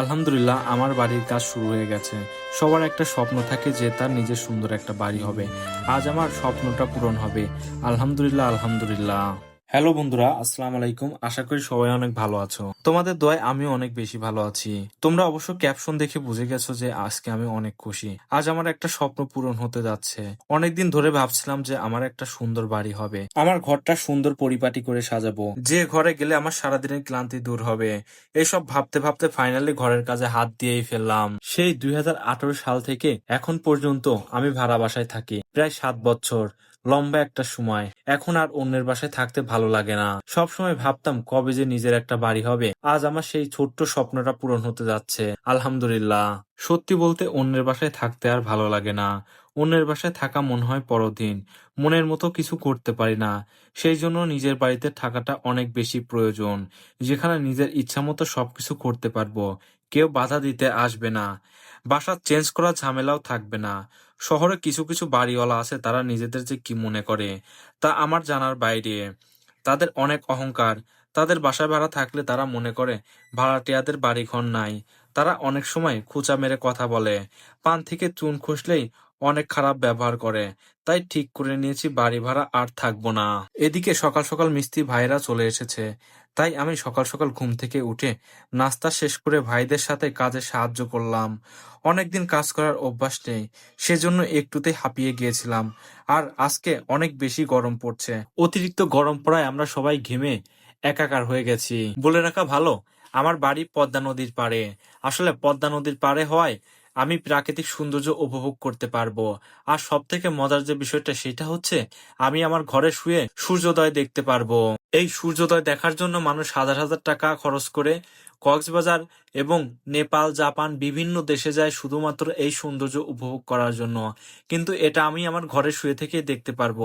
আলহামদুলিল্লাহ, আমার বাড়ির কাজ শুরু হয়ে গেছে। সবার একটা স্বপ্ন থাকে যে তার নিজের সুন্দর একটা বাড়ি হবে। আজ আমার স্বপ্নটা পূরণ হবে। আলহামদুলিল্লাহ আলহামদুলিল্লাহ। হ্যালো বন্ধুরা, আসসালামু আলাইকুম। আশা করি সবাই অনেক ভালো আছো। তোমাদের দোয়ায় আমিও অনেক বেশি ভালো আছি। তোমরা অবশ্য ক্যাপশন দেখে বুঝে গেছো যে আজকে আমি অনেক খুশি। আজ আমার একটা স্বপ্ন পূরণ হতে যাচ্ছে। অনেকদিন ধরে ভাবছিলাম যে আমার একটা সুন্দর বাড়ি হবে। আমার ঘরটা সুন্দর পরিপাটি করে সাজাবো। যে ঘরে গেলে আমার সারাদিনের ক্লান্তি দূর হবে। এইসব ভাবতে ভাবতে ফাইনালি ঘরের কাজে হাত দিয়েই ফেললাম। সেই দুই হাজার আঠারো সাল থেকে এখন পর্যন্ত আমি ভাড়া বাসায় থাকি। প্রায় সাত বছর। লম্বা একটা সময়। এখন আর অন্যের বাসায় থাকতে ভালো লাগে না। সব সময় ভাবতাম কবে যে নিজের একটা বাড়ি হবে। আজ আমার সেই ছোট্ট স্বপ্নটা পূরণ হতে যাচ্ছে। আলহামদুলিল্লাহ। সত্যি বলতে অন্যের বাসায় থাকতে আর ভালো লাগে না। অন্যের বাসায় থাকা মনে হয় পরদিন। মনের মতো কিছু করতে পারি না। সেই জন্য নিজের বাড়িতে থাকাটা অনেক বেশি প্রয়োজন। যেখানে নিজের ইচ্ছা মতো সবকিছু করতে পারব। কেউ বাধা দিতে আসবে না। বাসা চেঞ্জ করার ঝামেলাও থাকবে না। শহরে কিছু কিছু বাড়িওয়ালা আছে, তারা নিজেদের যে কি মনে করে, তা আমার জানার বাইরে। তাদের অনেক অহংকার। তাদের বাসা ভাড়া থাকলে তারা মনে করে, ভাড়াটিয়াদের বাড়িঘর নাই। তারা অনেক সময় খুঁচা মেরে কথা বলে। পান থেকে চুন খসলেই অনেক খারাপ ব্যবহার করে। তাই ঠিক করে নিয়েছি, বাড়ি ভাড়া আর থাকব না। এদিকে সকাল সকাল মিস্ত্রি ভাইরা চলে এসেছে। তাই আমি সকাল সকাল ঘুম থেকে উঠে নাস্তা শেষ করে ভাইদের সাথে কাজে সাহায্য করলাম। অনেকদিন কাজ করার অভ্যাস নেই, সেজন্য একটুতে হাঁপিয়ে গিয়েছিলাম। আর আজকে অনেক বেশি গরম পড়ছে। অতিরিক্ত গরম পড়ায় আমরা সবাই ঘেমে একাকার হয়ে গেছি। বলে রাখা ভালো, আমার বাড়ি পদ্মা নদীর পাড়ে। আসলে পদ্মা নদীর পাড়ে হওয়ায় আমি প্রাকৃতিক সৌন্দর্য উপভোগ করতে পারব। আর সব থেকে মজার যে বিষয়টা সেটা হচ্ছে, আমি আমার ঘরে শুয়ে সূর্যোদয় দেখতে পারব। এই সূর্যোদয় দেখার জন্য মানুষ হাজার হাজার টাকা খরচ করে কক্সবাজার এবং নেপাল, জাপান বিভিন্ন দেশে যায় শুধুমাত্র এই সৌন্দর্য উপভোগ করার জন্য। কিন্তু এটা আমি আমার ঘরে শুয়ে থেকে দেখতে পারব।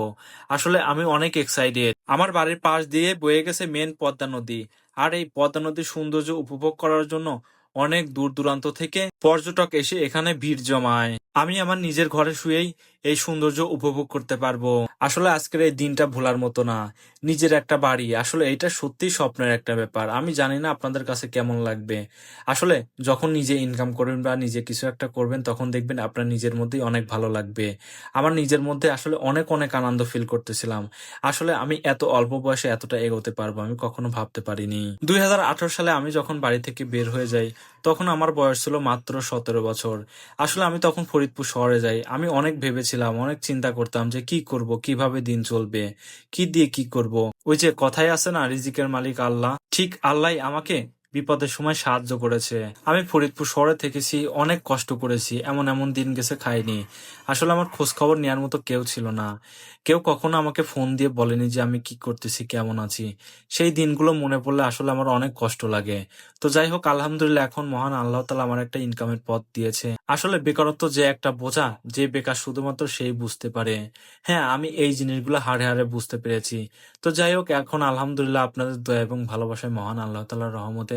আসলে আমি অনেক এক্সাইটেড আমার বাড়ির পাশ দিয়ে বয়ে গেছে মেন পদ্মা নদী। আর এই পদ্মা নদীর সৌন্দর্য উপভোগ করার জন্য অনেক দূর দূরান্ত থেকে পর্যটক এসে এখানে ভিড় জমায়। আমি আমার নিজের ঘরে শুয়েই এই সৌন্দর্য উপভোগ করতে পারব। আসলে আজকের এই দিনটা ভোলার মতো না। নিজের একটা বাড়ি। আসলে এটা সত্যিই স্বপ্নের একটা ব্যাপার। আমি জানি না আপনাদের কাছে কেমন লাগবে। আসলে যখন নিজে ইনকাম করবেন বা নিজে কিছু একটা করবেন, তখন দেখবেন আপনার নিজের মধ্যেই অনেক ভালো লাগবে। আমার নিজের মধ্যে আসলে অনেক অনেক আনন্দ ফিল করতেছিলাম। আসলে আমি এত অল্প বয়সে এতটা এগোতে পারব, আমি কখনো ভাবতে পারিনি। দুই হাজার আঠারো সালে আমি যখন বাড়ি থেকে বের হয়ে যাই তখন আমার বয়স ছিল মাত্র সতেরো বছর। আসলে আমি তখন ফরিদপুর শহরে যাই। আমি অনেক ভেবেছিলাম, অনেক চিন্তা করতাম যে কি করব, কীভাবে দিন চলবে, কি দিয়ে কি করব। ওই যে কথাই আছে না, রিজিকের মালিক আল্লাহ। ঠিক আল্লাহ আমাকে বিপদের সময় সাহায্য করেছে। আমি ফরিদপুর শহরে থেকেছি, অনেক কষ্ট করেছি, এমন এমন দিন গেছে খাইনি। আসলে আমার খোঁজ খবর নেওয়ার মতো কেউ ছিল না। কেউ কখনো আমাকে ফোন দিয়ে বলেনি যে আমি কি করতেছি, কেমন আছি। সেই দিনগুলো মনে পড়লে আসলে আমার অনেক কষ্ট লাগে। তো যাই হোক, আলহামদুলিল্লাহ, এখন মহান আল্লাহ তালা আমার একটা ইনকামের পথ দিয়েছে। আসলে বেকারত্ব যে একটা বোঝা, যে বেকার শুধুমাত্র সেই বুঝতে পারে। হ্যাঁ আমি এই জিনিসগুলো হাড়ে হাড়ে বুঝতে পেরেছি। তো যাই হোক, এখন আলহামদুলিল্লাহ আপনাদের দয়া এবং ভালোবাসায় মহান আল্লাহ তালার রহমতে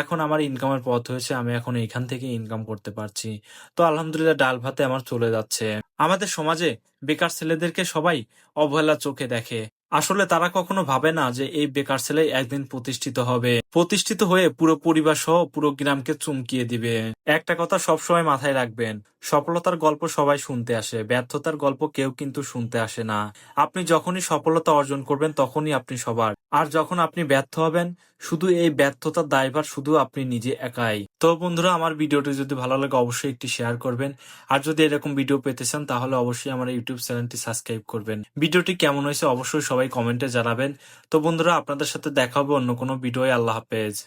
এখন আমার ইনকামের পথ হয়েছে, আমি এখন এইখান থেকে ইনকাম করতে পারছি। তো আলহামদুলিল্লাহ ডাল ভাতে আমার চলে যাচ্ছে। আমাদের সমাজে বেকার ছেলেদেরকে সবাই অবহেলা চোখে দেখে। আসলে তারা কখনো ভাবে না যে এই বেকার ছেলে একদিন প্রতিষ্ঠিত হবে। প্রতিষ্ঠিত হয়ে পুরো পরিবার সহ পুরো গ্রামকে চুমকিয়ে দিবে। একটা কথা সবসময় মাথায় রাখবেন, সফলতার গল্প সবাই শুনতে আসে, ব্যর্থতার গল্প কেউ কিন্তু শুনতে আসে না। আপনি যখনই সফলতা অর্জন করবেন, তখনই আপনি সবার। আর যখন আপনি ব্যর্থ হবেন, শুধু এই ব্যর্থতার দায়ভার শুধু আপনি নিজে একাই। তো বন্ধুরা, আমার ভিডিওটি যদি ভালো লাগে, অবশ্যই একটি শেয়ার করবেন। আর যদি এরকম ভিডিও পেতে চান, তাহলে অবশ্যই আমার ইউটিউব চ্যানেলটি সাবস্ক্রাইব করবেন। ভিডিওটি কেমন হয়েছে, অবশ্যই সবাই কমেন্টে জানাবেন। তো বন্ধুরা, আপনাদের সাথে দেখা হবে অন্য কোনো ভিডিওয়। আল্লাহ হাফেজ।